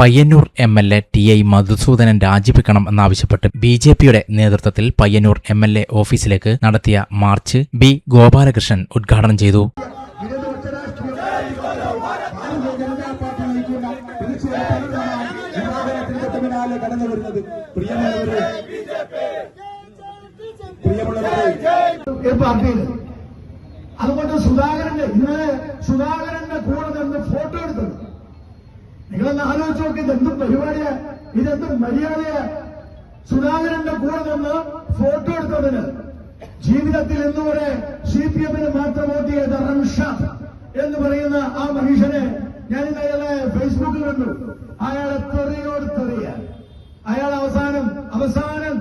Payyanur M L A T I Madhusoodanan രാജിവെക്കണം എന്നാവശ്യപ്പെട്ട് B J പിയുടെ നേതൃത്വത്തിൽ പയ്യന്നൂർ എം എൽ എ ഓഫീസിലേക്ക് നടത്തിയ മാർച്ച് ബി ഗോപാലകൃഷ്ണൻ ഉദ്ഘാടനം ചെയ്തു. അതുകൊണ്ട് സുധാകരന്റെ ഇന്ന് സുധാകരന്റെ കൂടെ നിങ്ങളൊന്ന് ആലോചിച്ച് നോക്കി ഇതെന്തും പരിപാടിയാ? ഇതെന്തും മര്യാദയാ? സുധാകരന്റെ കൂടെ നിന്ന് ഫോട്ടോ എടുത്തതിന്. ജീവിതത്തിൽ ഇന്നുവരെ സി പി എമ്മിന് മാത്രം വോട്ട് ചെയ്ത റംഷാദ് എന്ന് പറയുന്ന ആ മനുഷ്യനെ ഞാൻ ഇന്ന് അയാളെ ഫേസ്ബുക്കിൽ കണ്ടു. അയാളെ തെറിയോട് തെറിയ. അയാൾ അവസാനം അവസാനം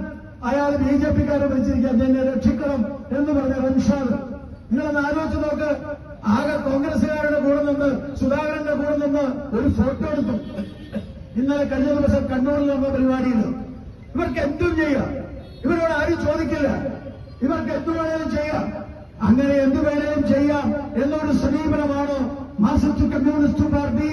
അയാൾ ബി ജെ പിക്കാരെ വിളിച്ചിരിക്കുക എന്നെ രക്ഷിക്കണം എന്ന് പറഞ്ഞ റംഷാദ്. നിങ്ങളൊന്ന് ആലോചിച്ച് നോക്ക് ആകെ കോൺഗ്രസുകാരുടെ കൂടെ നിന്ന് സുധാകരന്റെ കൂടെ നിന്ന് ഒരു ഫോട്ടോ എടുത്തു. ഇന്നലെ കഴിഞ്ഞ ദിവസം കണ്ണൂരിൽ നടന്ന പരിപാടിയിൽ ഇവർക്ക് എന്തും ചെയ്യാം. ഇവരോട് ആരും ചോദിക്കില്ല. ഇവർക്ക് എന്തു വേണേലും ചെയ്യാം. അങ്ങനെ എന്തു വേണേലും ചെയ്യാം എന്നൊരു സമീപനമാണ് മാർസിസ്റ്റ് കമ്മ്യൂണിസ്റ്റ് പാർട്ടി